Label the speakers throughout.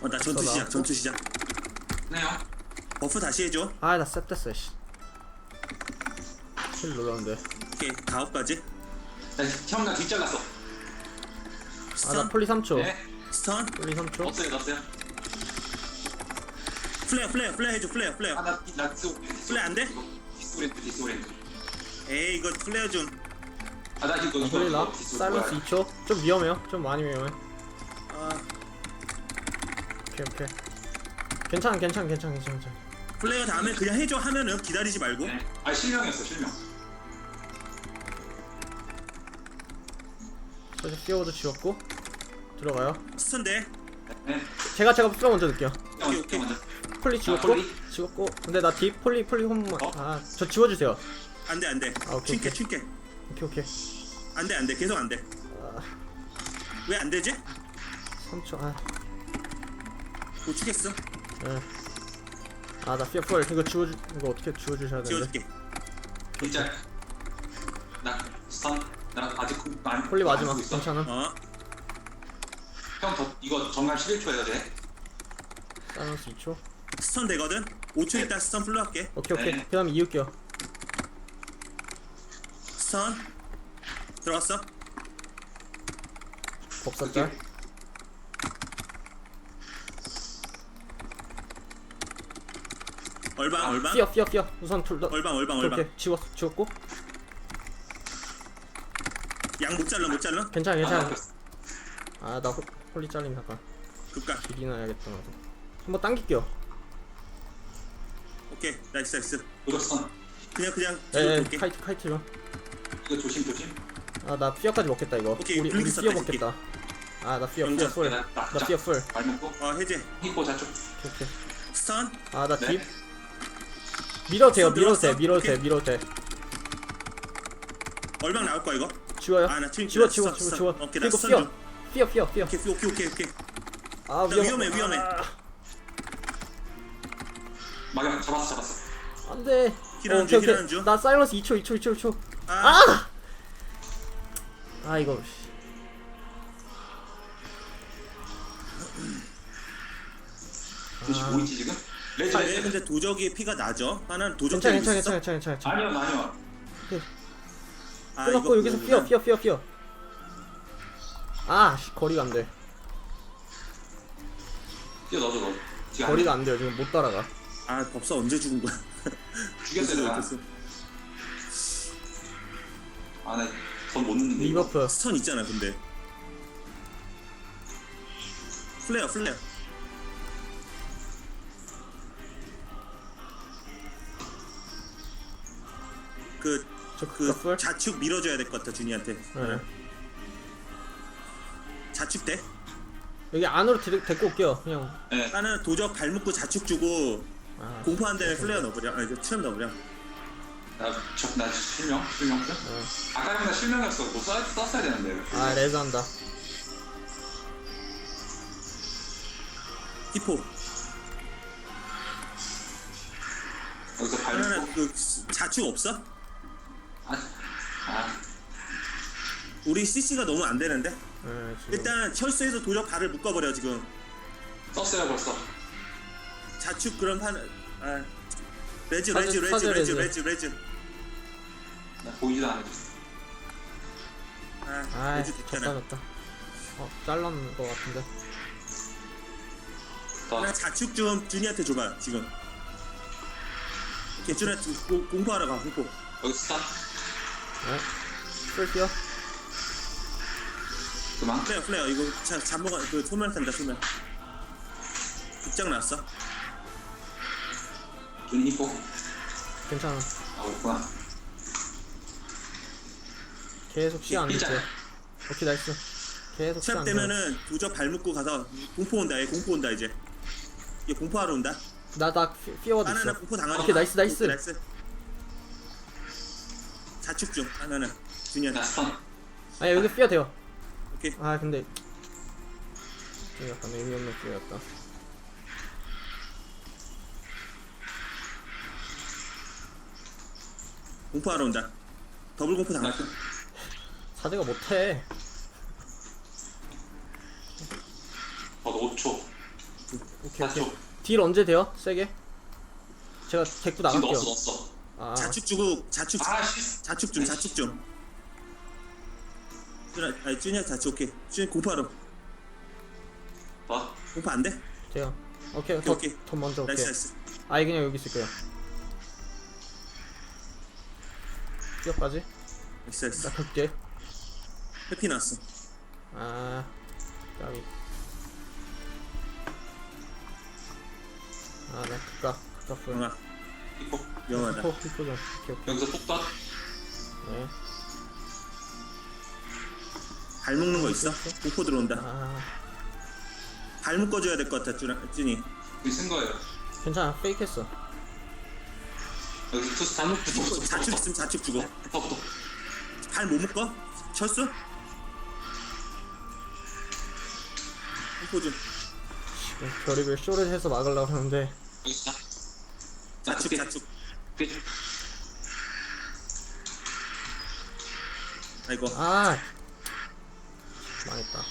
Speaker 1: 어,
Speaker 2: 나 전투
Speaker 3: 또
Speaker 2: 시작. 전투 시작.
Speaker 1: 네요.
Speaker 2: 버프 다시 해줘.
Speaker 3: 아나 셉됐어 씨. 킬 눌렀는데.
Speaker 2: 오케이, 가업까지.
Speaker 1: 나 형나 뒷잘랐어.
Speaker 3: 아나
Speaker 2: 스턴,
Speaker 3: 폴리 3초.
Speaker 1: 네.
Speaker 2: 스턴,
Speaker 3: 폴리 3초.
Speaker 1: 없어요, 없어요.
Speaker 2: 플레어, 플레어, 플레어 해줘, 플레어, 플레어.
Speaker 1: 아나 나 쏘.
Speaker 2: 플레어 안 돼?
Speaker 1: 디스오렌트 디스오렌트.
Speaker 2: 에이, 이거 플레어 좀.
Speaker 1: 아나 이거 이거
Speaker 3: 폴리 나. 사일런스
Speaker 1: 뭐야.
Speaker 3: 2초. 좀 위험해요. 좀 많이 위험해.
Speaker 2: 아,
Speaker 3: 오케이 오케이. 괜찮아 괜찮아 괜찮아 괜찮아. 괜찮아.
Speaker 2: 플레어 다음에 그냥 해줘 하면은 기다리지 말고.
Speaker 1: 네. 아 실명이었어 실명.
Speaker 3: 저기 피어워드 지웠고 들어가요.
Speaker 2: 스턴 돼.
Speaker 1: 네.
Speaker 3: 제가 제가 피어 먼저 넣을게요.
Speaker 2: 오케이, 오케이.
Speaker 3: 폴리 지웠고
Speaker 1: 폴리?
Speaker 3: 지웠고. 근데 나딥 폴리 폴리 홈만.
Speaker 1: 어?
Speaker 3: 아저 지워주세요.
Speaker 2: 안 돼, 안 돼.
Speaker 3: 아, 오케이, 오케이.
Speaker 2: 튕게.
Speaker 3: 오케이 오케이.
Speaker 2: 안 돼, 안 돼. 계속 안 돼.
Speaker 3: 아,
Speaker 2: 왜안 되지?
Speaker 3: 3초. 아.
Speaker 2: 고치겠어.
Speaker 3: 예. 아나 피어 폴 이거 지워주 이거 어떻게 지워주셔야 되는데.
Speaker 2: 지워줄게.
Speaker 1: 뒷잘. 나 스턴. 나 아직 안.
Speaker 3: 폴리 마지막
Speaker 1: 안 쓰고 있어.
Speaker 3: 괜찮아.
Speaker 2: 어,
Speaker 1: 형 더, 이거 정말 11초에요 돼.
Speaker 3: 사일런스 2초.
Speaker 2: 스턴 되거든? 5초 있다 스턴 플로 할게.
Speaker 3: 오케이 오케이.
Speaker 1: 네.
Speaker 3: 그다음에 이을게요.
Speaker 2: 스턴. 들어갔어?
Speaker 3: 법사짤.
Speaker 2: 얼방,
Speaker 1: 아,
Speaker 2: 얼방.
Speaker 3: 피어 피어 피어. 우선 둘 다.
Speaker 2: 얼방, 얼방, 얼방.
Speaker 3: 오케이 지웠 지웠고.
Speaker 2: 양 못 잘라, 못 잘라?
Speaker 3: 괜찮아
Speaker 1: 아,
Speaker 3: 괜찮아.
Speaker 1: 나
Speaker 3: 아나 폴리 잘림 잠깐.
Speaker 2: 그까.
Speaker 3: 길이나 해야겠다 나도. 한번 당길게요.
Speaker 2: 오케이, 나이스, 나이스.
Speaker 1: 스턴.
Speaker 2: 그냥, 그냥 뒤로
Speaker 3: 에
Speaker 2: 볼게.
Speaker 3: 카이트 카이트로.
Speaker 1: 이거 조심 조심.
Speaker 3: 아나 피어까지 먹겠다 이거.
Speaker 2: 오케이,
Speaker 3: 우리 우리 피어
Speaker 2: 썼다,
Speaker 3: 먹겠다. 아나 피어 피어
Speaker 2: 영전.
Speaker 3: 풀.
Speaker 1: 나, 나,
Speaker 3: 나 피어 풀.
Speaker 1: 발 먹고.
Speaker 2: 어, 해제.
Speaker 1: 히포 좌측.
Speaker 3: 오케이.
Speaker 2: 스턴.
Speaker 3: 아나
Speaker 1: 네.
Speaker 3: 딥. 밀어도 돼요
Speaker 2: 손
Speaker 3: 밀어도 돼? 밀어도 돼. 밀어도 돼.
Speaker 2: 얼방 나올 거야, 이거?
Speaker 3: 지워요.
Speaker 2: 아, 나 튀-
Speaker 3: 지워
Speaker 2: 나
Speaker 3: 지워
Speaker 2: 써,
Speaker 3: 지워
Speaker 2: 써.
Speaker 3: 지워.
Speaker 2: 오케이, 나
Speaker 3: 그리고
Speaker 2: 써,
Speaker 3: 피어
Speaker 2: 좀.
Speaker 3: 피어 피어 피어.
Speaker 2: 오케이, 오케이, 오케이, 오케이.
Speaker 3: 아
Speaker 2: 나. 위험해, 위험해.
Speaker 3: 아,
Speaker 1: 막연 잡았어 잡았어.
Speaker 3: 안돼.
Speaker 2: 힐하는
Speaker 3: 어,
Speaker 2: 중. 힐하는 중.
Speaker 3: 나 사일런스 2초 2초 2초 2초.
Speaker 2: 아,
Speaker 3: 아! 아 이거 씨.
Speaker 1: 조심
Speaker 3: 아.
Speaker 1: 보이지 지금? 레즈
Speaker 2: 아,
Speaker 1: 레즈.
Speaker 2: 근데 도적이 피가 나죠? 하나는 도적
Speaker 3: 괜찮아 괜찮아? 괜찮아 괜찮아 괜찮아.
Speaker 1: 아니요 아니요.
Speaker 2: 아,
Speaker 3: 끊었고
Speaker 2: 이거
Speaker 3: 여기서. 피어 피어 피어 피어. 아 씨, 거리가 안 돼.
Speaker 1: 뛰어 넣어줘 너. 지금
Speaker 3: 거리가 안 돼요 지금 못 따라가.
Speaker 2: 아, 법사 언제 죽은 거야? 됐어.
Speaker 1: 아나돈못 넣는데. 이거.
Speaker 3: 리버프.
Speaker 2: 스턴 있잖아, 근데. 플레어, 플레어. 그,
Speaker 3: 저
Speaker 2: 그. 좌측 밀어줘야 될 것 같아, 준이한테.
Speaker 3: 네.
Speaker 2: 좌측 돼?
Speaker 3: 여기 안으로 데, 데리고 올게요. 그냥.
Speaker 1: 네.
Speaker 2: 나는 도적 발 묶고 좌측 주고
Speaker 3: 아,
Speaker 2: 공포한 다음에 플레어 넣어버려. 아니, 그 체험 넣어버려.
Speaker 1: 나 저 나 실명 실명. 아까 나 실명이었어. 뭐 써, 썼어야 되는데.
Speaker 3: 아 레즈 한다.
Speaker 2: 히포.
Speaker 1: 여기서 발
Speaker 2: 하나는
Speaker 1: 먹고.
Speaker 2: 그 좌측 없어?
Speaker 1: 아, 아
Speaker 2: 우리 CC가 너무 안 되는데?
Speaker 3: 네, 지금.
Speaker 2: 일단 철수에서 도적 발을 묶어버려 지금.
Speaker 1: 썼어요 벌써.
Speaker 2: 좌측 그런 판. 아. 레즈
Speaker 3: 사제-
Speaker 2: 레즈 레즈
Speaker 3: 사제
Speaker 2: 레즈
Speaker 3: 레즈.
Speaker 2: 레즈 레즈.
Speaker 1: 나 보이지도 않아.
Speaker 2: 아,
Speaker 3: 아
Speaker 2: 레즈
Speaker 3: 졌다
Speaker 2: 됐잖아.
Speaker 3: 졌다. 어 잘랐는 것 같은데.
Speaker 1: 더.
Speaker 2: 하나 좌측 좀 준이한테 줘봐 지금. 개준한테 고- 공포하러 가 공포.
Speaker 1: 여기 스탑.
Speaker 3: 네. 풀 피어.
Speaker 1: 그만.
Speaker 2: 플레어 플레어 이거 자 잠모가 그 소멸 탄다 소멸. 입장 났어.
Speaker 1: 준이 히포.
Speaker 3: 괜찮아.
Speaker 1: 아 그렇구나.
Speaker 3: 계속 시야 안
Speaker 1: 일자.
Speaker 3: 줄게. 오케이 나이스. 계속 시야
Speaker 2: 시합
Speaker 3: 안 돼.
Speaker 2: 되면은 도적 발 묶고 가서 공포 온다 얘 공포 온다 이제. 얘 공포하러 온다.
Speaker 3: 나나 피어워드
Speaker 2: 하나는
Speaker 3: 있어.
Speaker 2: 공포 당하고.
Speaker 3: 오케이, 나이스, 나이스.
Speaker 2: 오케이, 나이스. 좌측 중 하나는 준이한테.
Speaker 1: 나 스턴.
Speaker 3: 아니 여기 피어 돼요.
Speaker 2: 오케이.
Speaker 3: 아 근데 이거 약간 의미 없는 피어였다.
Speaker 2: 공포하러 온다. 더블 공포 당했어.
Speaker 3: 사대가 못해
Speaker 1: 어 5초
Speaker 3: 오케이 오케이
Speaker 1: 4초
Speaker 3: 딜 언제 돼요? 세게? 제가
Speaker 1: 지금
Speaker 3: 나갈게요
Speaker 1: 넣었어 넣었어
Speaker 3: 아
Speaker 2: 자축 주고 자축
Speaker 1: 아 씨
Speaker 2: 자축 좀 자축 좀. 준아 아니 준이야 자축 오케이. 준이 공포하러.
Speaker 1: 어?
Speaker 2: 공포 안 돼?
Speaker 3: 제가 오케이
Speaker 2: 오케이,
Speaker 3: 더,
Speaker 2: 오케이.
Speaker 3: 더 먼저 오케이
Speaker 2: 나이스 나이스.
Speaker 3: 아이 그냥 여기 있을 거예요 뛰어까지
Speaker 2: 나이스 나이스.
Speaker 3: 나 극딜
Speaker 2: 해피 났어.
Speaker 3: 아 까비 아 나 극각 극각 풀
Speaker 2: 영아
Speaker 1: 이거
Speaker 2: 영하다.
Speaker 3: 히포 히포 좀
Speaker 1: 여기서 뚝딱
Speaker 3: 네.
Speaker 2: 발 묶는 거 있어? 공포 들어온다.
Speaker 3: 아
Speaker 2: 발 묶어줘야 될 것 같아 준이.
Speaker 1: 여기 쓴 거예요
Speaker 3: 괜찮아 페이크했어
Speaker 1: 여기 붙어 붙어. 붙어.
Speaker 2: 자축 있으면 자축 주고.
Speaker 1: 붙어.
Speaker 2: 발못 묶어? 쳤어? 공포 좀.
Speaker 3: 별의별 쇼를 해서 막으려고 하는데.
Speaker 1: 여기 있어?
Speaker 2: 자축 자축. 아이고.
Speaker 3: 아! 망했다.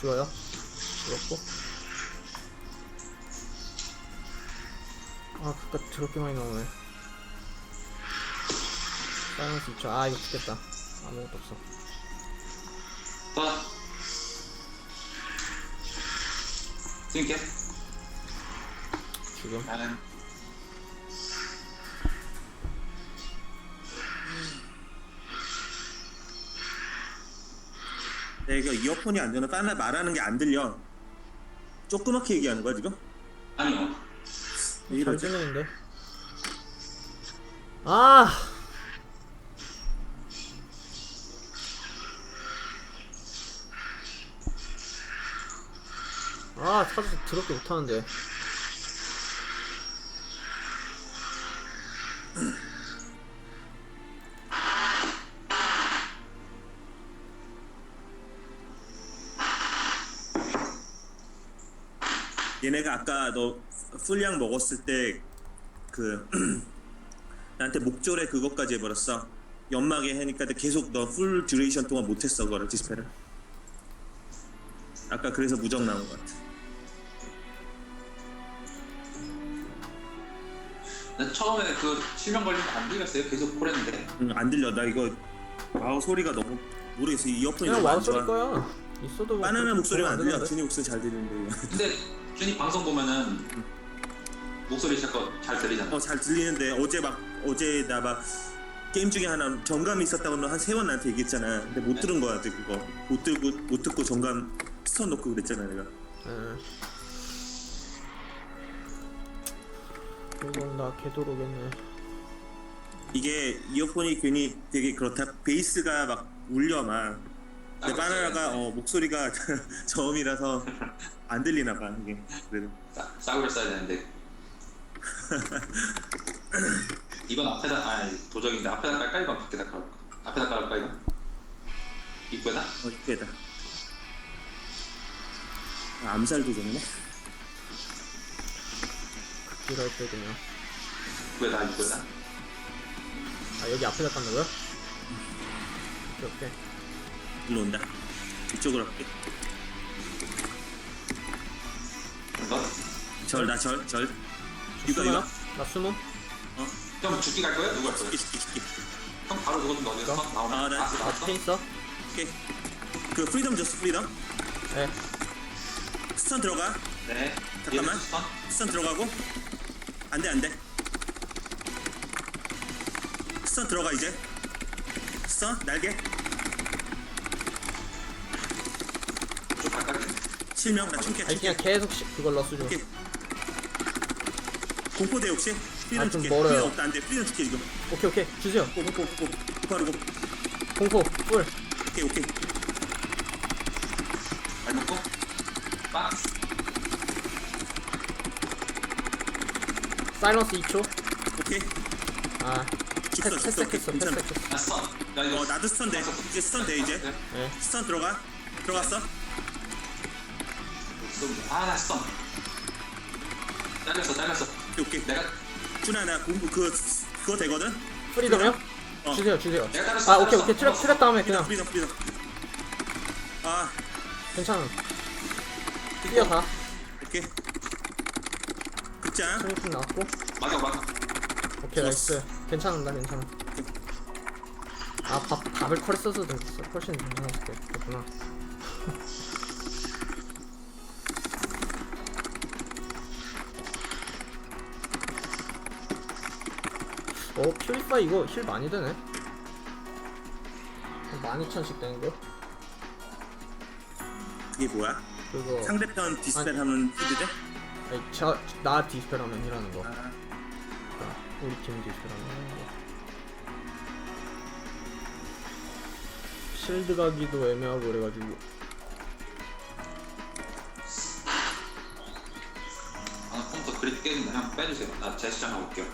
Speaker 3: 지워요? 지웠고 아 그깟 더럽게 많이 나오네. 사이언스 2초 아 이거 죽겠다. 아무것도 없어.
Speaker 1: 봐 지금
Speaker 3: 지금
Speaker 1: 나는
Speaker 2: 내가 이어폰이 안 되나 다른 말하는 게 안 들려. 조그맣게 얘기하는 거야 지금?
Speaker 1: 아니요.
Speaker 2: 왜
Speaker 3: 잘
Speaker 2: 이러지?
Speaker 3: 들리는데 아 아, 사실 더럽게 못하는데.
Speaker 2: 얘네가 아까 너 풀량 먹었을 때 그 나한테 목졸에 그것까지 해버렸어. 연막에 하니까 계속 너 풀 듀레이션 동안 못했어 그거를 디스펠을. 아까 그래서 무적 나온 것 같아.
Speaker 1: 나 처음에 그 실명 걸린 거안 들렸어요 계속 보냈는데
Speaker 2: 응, 안 들려. 나 이거 와우 소리가 너무 모르겠어. 이어폰이
Speaker 3: 그냥
Speaker 2: 너무 안
Speaker 3: 와우 소리
Speaker 2: 좋아.
Speaker 3: 거야. 있어도 뭐
Speaker 2: 바나나
Speaker 3: 그렇게
Speaker 2: 목소리가 안 들려. 준이 목소리 잘 들리는데.
Speaker 1: 근데 준이 방송 보면은 목소리 자꾸 잘 들리잖아
Speaker 2: 어 잘 들리는데 어제 막 어제 나 막 게임 중에 하나 정감이 있었다고는 한세 번 나한테 얘기했잖아. 근데 못 들은 거야 아직 그거. 못 듣고 못 듣고 정감 스턴 놓고 그랬잖아 내가.
Speaker 3: 응. 이건 나 개도로겠네.
Speaker 2: 이게 이어폰이 괜히 되게 그렇다. 베이스가 막 울려 막. 근데 바나나가 어, 목소리가 저음이라서 안 들리나 봐 이게. 그래도
Speaker 1: 싸- 싸구려 써야 되는데 이건 앞에다 아 도적인데 앞에다 깔까 이건 밖에다 깔까 앞에다 깔까 이거 입구에다
Speaker 2: 어 이때다. 아, 암살 도전이네.
Speaker 3: 이럴 때 그냥.
Speaker 1: 입구에다 입구에다
Speaker 3: 아 여기 앞에다 깐다고요? 오케이 오케이.
Speaker 2: 일로 온다. 이쪽으로 할게.
Speaker 1: 이거
Speaker 2: 절나 절 절. 이거
Speaker 3: 숨어요?
Speaker 2: 이거.
Speaker 3: 나? 어.
Speaker 1: 형 죽기 갈 거야? 누구 갈 거야?
Speaker 2: 죽기 죽기 죽기.
Speaker 1: 형 바로 누구 좀 넣어줘
Speaker 3: 이거?
Speaker 1: 나오면
Speaker 2: 아, 네.
Speaker 1: 나왔어
Speaker 3: 나
Speaker 1: 나왔어
Speaker 3: 스킨 있어?
Speaker 2: 오케이. 그 프리덤 줬어 프리덤.
Speaker 3: 네.
Speaker 2: 스턴 들어가.
Speaker 1: 네
Speaker 2: 잠깐만.
Speaker 1: 얘는 스턴?
Speaker 2: 스턴 들어가고. 안돼 안돼. 스턴 들어가 이제. 스턴 날개.
Speaker 1: 좀 가까이
Speaker 2: 실명 나 충격
Speaker 3: 아니 그냥. 계속 시, 그걸 넣어 줘.
Speaker 2: 오케이. 공포대 혹시?
Speaker 3: 아, 좀
Speaker 2: 줄게.
Speaker 3: 멀어요.
Speaker 2: 프리덤 없다 안돼. 프리덤 줄게 지금.
Speaker 3: 오케이 오케이 주세요.
Speaker 2: 공포 공포 공포하고.
Speaker 3: 공포 뿔.
Speaker 2: 오케이 오케이.
Speaker 1: 발 먹고 빡
Speaker 3: 사이런스 2초.
Speaker 2: 오케이.
Speaker 3: 아
Speaker 2: 죽어 죽어. 오케이.
Speaker 3: 패스했어
Speaker 2: 괜찮아.
Speaker 3: 패스했어.
Speaker 1: 나 스턴 나 이거
Speaker 2: 어 나도 스턴 돼. 이제 스턴 돼 이제.
Speaker 3: 네.
Speaker 2: 스턴 들어가. 들어갔어.
Speaker 1: 아나 스턴 잘렸어 잘렸어
Speaker 2: 오케이 오케이
Speaker 1: 내가
Speaker 2: 준아 나 공부 그 그거 되거든?
Speaker 3: 프리덤이요?
Speaker 2: 어.
Speaker 3: 주세요 주세요.
Speaker 1: 내가 잘랐어
Speaker 3: 아 오케이. 오케이. 트랩 트랩 다음에 그냥.
Speaker 2: 프리덤 프리덤. 아.
Speaker 3: 괜찮아. 뛰어가.
Speaker 2: 오케이 극장.
Speaker 3: 스윙 나왔고.
Speaker 1: 맞아 맞아.
Speaker 3: 오케이 나이스. 괜찮은다 괜찮아. 아 밥, 밥을 컬 써서 됐어 훨씬 괜찮았을 때. 됐구나 어 퓨리파이 이거 힐 많이 되네. 12,000씩 되는 거?
Speaker 2: 그게 뭐야?
Speaker 3: 그거.
Speaker 2: 상대편 디스펠
Speaker 3: 아니.
Speaker 2: 하면 피드돼
Speaker 3: 아니 저, 나 디스펠 하면 힐하는 거.
Speaker 2: 아.
Speaker 3: 아, 우리 팀 디스펠 하면 힐하는 거. 실드 가기도 애매하고 그래가지고.
Speaker 1: 아 컴퓨터 그립 깨진다 형 빼주세요. 나 하고 올게요